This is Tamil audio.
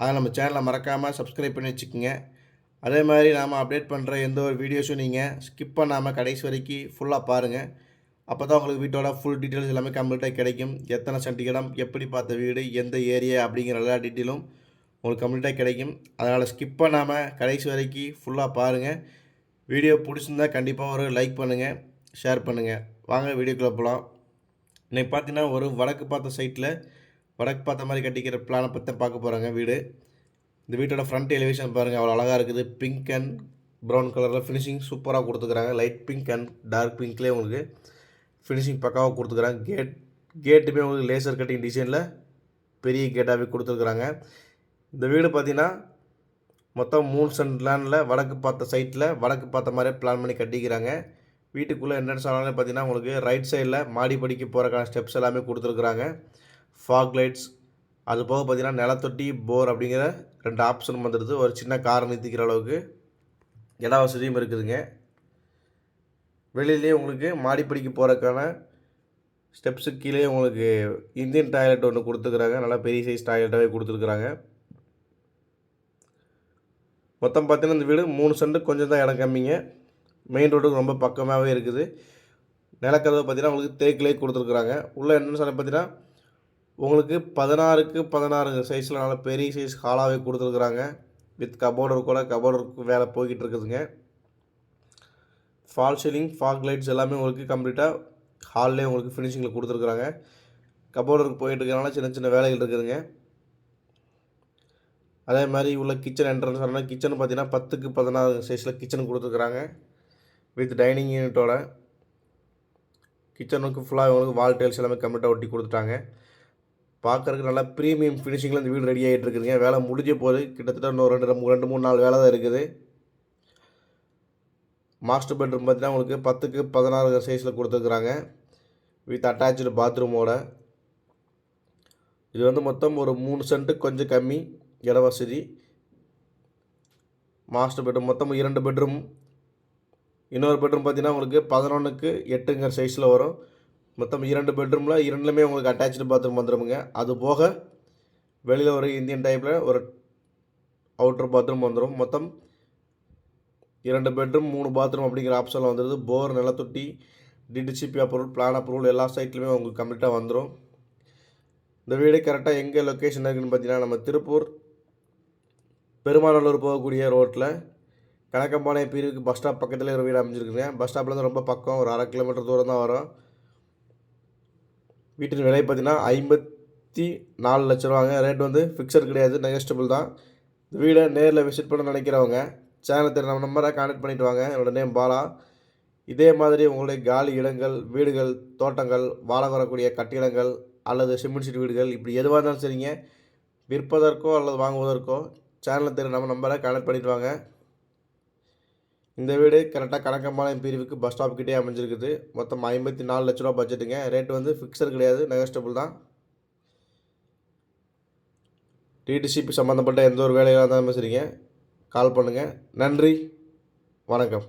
அதை நம்ம சேனலை மறக்காமல் சப்ஸ்கிரைப் பண்ணி வச்சுக்கோங்க. அதே மாதிரி நாம் அப்டேட் பண்ணுற எந்த ஒரு வீடியோஸும் நீங்கள் ஸ்கிப் பண்ணாமல் கடைசி வரைக்கும் ஃபுல்லாக பாருங்கள் அப்போ தான் உங்களுக்கு வீட்டோட ஃபுல் டீட்டெயில்ஸ் எல்லாமே கம்ப்ளீட்டாக கிடைக்கும். எத்தனை சென்ட் இடம் எப்படி பார்த்த வீடு எந்த ஏரியா அப்படிங்கிற எல்லா டீட்டெயிலும் உங்களுக்கு கம்ப்ளீட்டாக கிடைக்கும். அதனால் ஸ்கிப் பண்ணாமல் கடைசி வரைக்கும் ஃபுல்லாக பாருங்கள் வீடியோ பிடிச்சிருந்தா கண்டிப்பாக ஒரு லைக் பண்ணுங்கள் ஷேர் பண்ணுங்கள் வாங்க வீடியோக்குள்ளே போகலாம் இன்றைக்கி பார்த்தீங்கன்னா ஒரு வடக்கு பார்த்த சைட்டில் வடக்கு பார்த்த மாதிரி கட்டிக்கிற பிளானை பற்றி பார்க்க போகிறாங்க வீடு. இந்த வீட்டோட ஃப்ரண்ட் எலிவேஷன் பாருங்கள் அவ்வளோ அழகாக இருக்குது. பிங்க் அண்ட் ப்ரௌன் கலரில் ஃபினிஷிங் சூப்பராக கொடுத்துக்கிறாங்க லைட் பிங்க் அண்ட் டார்க் பிங்க்லேயே உங்களுக்கு ஃபினிஷிங் பக்காவாக கொடுத்துக்கிறாங்க கேட் கேட்டுமே உங்களுக்கு லேசர் கட்டிங் டிசைனில் பெரிய கேட்டாகவே கொடுத்துருக்குறாங்க. இந்த வீடு பார்த்தீங்கன்னா மொத்தம் மூணு சென்ட் லேண்டில் வடக்கு பார்த்த சைட்டில் வடக்கு பார்த்த மாதிரியே பிளான் பண்ணி கட்டிக்கிறாங்க. வீட்டுக்குள்ளே என்ட்ரன்ஸ் ஆனாலும் பார்த்தீங்கன்னா உங்களுக்கு ரைட் சைடில் மாடி படிக்க போகிறக்கான ஸ்டெப்ஸ் எல்லாமே கொடுத்துருக்குறாங்க. ஃபாக் லைட்ஸ் அது போக பார்த்திங்கன்னா நிலத்தொட்டி போர் அப்படிங்கிற ரெண்டு ஆப்ஷன் வந்துடுது. ஒரு சின்ன காரை நிறுத்திக்கிற அளவுக்கு இட வசதியும் இருக்குதுங்க. வெளியிலேயே உங்களுக்கு மாடிப்படிக்கு போகிறதுக்கான ஸ்டெப்ஸு கீழே உங்களுக்கு இந்தியன் டாய்லெட் ஒன்று கொடுத்துருக்குறாங்க. நல்லா பெரிய சைஸ் டாய்லெட்டாகவே கொடுத்துருக்குறாங்க. மொத்தம் பார்த்தீங்கன்னா இந்த வீடு மூணு சென்ட் கொஞ்சம் தான் இடம் கம்மிங்க. மெயின் ரோடுக்கு ரொம்ப பக்கமாகவே இருக்குது. நிலக்கதவை பார்த்தீங்கன்னா உங்களுக்கு தேக்கிலே கொடுத்துருக்குறாங்க. உள்ளே என்னென்னு சொல்லி பார்த்தீங்கன்னா உங்களுக்கு பதினாறுக்கு பதினாறு சைஸில் நல்ல பெரிய சைஸ் ஹாலாகவே கொடுத்துருக்குறாங்க. வித் கபோர்டர் கூட கபோர்டருக்கு வேலை போய்கிட்டு இருக்குதுங்க. ஃபால் சீலிங் ஃபாக் லைட்ஸ் எல்லாமே உங்களுக்கு கம்ப்ளீட்டாக ஹால்லே உங்களுக்கு ஃபினிஷிங்கில் கொடுத்துருக்குறாங்க. கபோர்டருக்கு போயிட்டு இருக்கிறனால சின்ன சின்ன வேலைகள் இருக்குதுங்க. அதே மாதிரி உள்ள கிச்சன் என்ட்ரன்ஸ் வரணும் கிச்சன் பார்த்தீங்கன்னா பத்துக்கு பதினாறு சைஸில் கிச்சன் கொடுத்துருக்குறாங்க. வித் டைனிங் யூனிட்டோட கிச்சனுக்கு ஃபுல்லாக உங்களுக்கு வால் டைல்ஸ் எல்லாமே கம்ப்ளீட்டாக ஒட்டி கொடுத்துட்டாங்க. பார்க்குறதுக்கு நல்லா ப்ரீமியம் ஃபினிஷிங்கில் இந்த வீடு ரெடி ஆகிட்டு இருக்குதுங்க. வேலை முடிஞ்ச போது கிட்டத்தட்ட இன்னும் ரெண்டு ரெண்டு ரெண்டு மூணு நாள் வேலை தான் இருக்குது. மாஸ்டர் பெட்ரூம் பார்த்தீங்கன்னா உங்களுக்கு பத்துக்கு பதினாறு சைஸில் கொடுத்துருக்குறாங்க. வித் அட்டாச்சு பாத்ரூமோட இது வந்து மொத்தம் ஒரு மூணு சென்ட்டு கொஞ்சம் கம்மி இட வசதி. மாஸ்டர் பெட்ரூம் மொத்தம் இரண்டு பெட்ரூம் இன்னொரு பெட்ரூம் பார்த்தீங்கன்னா உங்களுக்கு பதினொன்றுக்கு எட்டுங்கிற சைஸில் வரும். மொத்தம் இரண்டு பெட்ரூமில் இரண்டுலேயுமே உங்களுக்கு அட்டாச்சு பாத்ரூம் வந்துடுங்க அது போக வெளியில் ஒரு இந்தியன் டைப்பில் ஒரு அவுட்டர் பாத்ரூம் வந்துடும் மொத்தம் இரண்டு பெட்ரூம் மூணு பாத்ரூம் அப்படிங்கிற ஆப்ஷனில் வந்துடுது போர் நிலத்தொட்டி டிடிசிபி அப்ரூவல் பிளான் அப்ரூவல் எல்லா சைட்லையுமே உங்களுக்கு கம்ப்ளீட்டாக வந்துடும் இந்த வீடு கரெக்டாக எங்கே லொக்கேஷன் இருக்குதுன்னு பார்த்தீங்கன்னா நம்ம திருப்பூர் பெருமாநல்லூர் போகக்கூடிய ரோட்டில் கணக்கம்பாளையம் பிரிவுக்கு பஸ் ஸ்டாப் பக்கத்தில் ஒரு வீடு அமைஞ்சிருக்குங்க. பஸ் ஸ்டாப்லேருந்து ரொம்ப பக்கம் ஒரு அரை கிலோமீட்டர் தூரம் தான் வரும். வீட்டின் விலை பார்த்தீங்கன்னா ஐம்பத்தி நாலு லட்ச ரூபாங்க. ரேட் வந்து ஃபிக்ஸட் கிடையாது நெகஸ்டபிள் தான். இந்த வீடை நேரில் விசிட் பண்ண நினைக்கிறவங்க சேனல் தெரிய நம்ம நம்பரை கான்டெக்ட் பண்ணிட்டு வாங்க. என்னோடய நேம் பாலா. இதே மாதிரி உங்களுடைய காலி இடங்கள் வீடுகள் தோட்டங்கள் வாழ வரக்கூடிய கட்டிடங்கள் அல்லது சிமெண்ட் சீட் வீடுகள் இப்படி எதுவாக இருந்தாலும் சரிங்க. விற்பதற்கோ அல்லது வாங்குவதற்கோ சேனலில் தெரிய நம்ம நம்பரை கனெக்ட் பண்ணிட்டு வாங்க. இந்த வீடு கரெக்டாக கணக்கம்பாளையம் பிரிவுக்கு பஸ் ஸ்டாப் கிட்டே அமைஞ்சிருக்குது. மொத்தம் ஐம்பத்தி நாலு லட்ச ரூபா பட்ஜெட்டுங்க ரேட் வந்து ஃபிக்ஸர் கிடையாது. நெகஸ்டபுள் தான். டிடிசிபி சம்மந்தப்பட்ட எந்த ஒரு வேலையாக இருந்தாலும் சரிங்க. கால் பண்ணுங்கள் நன்றி. வணக்கம்.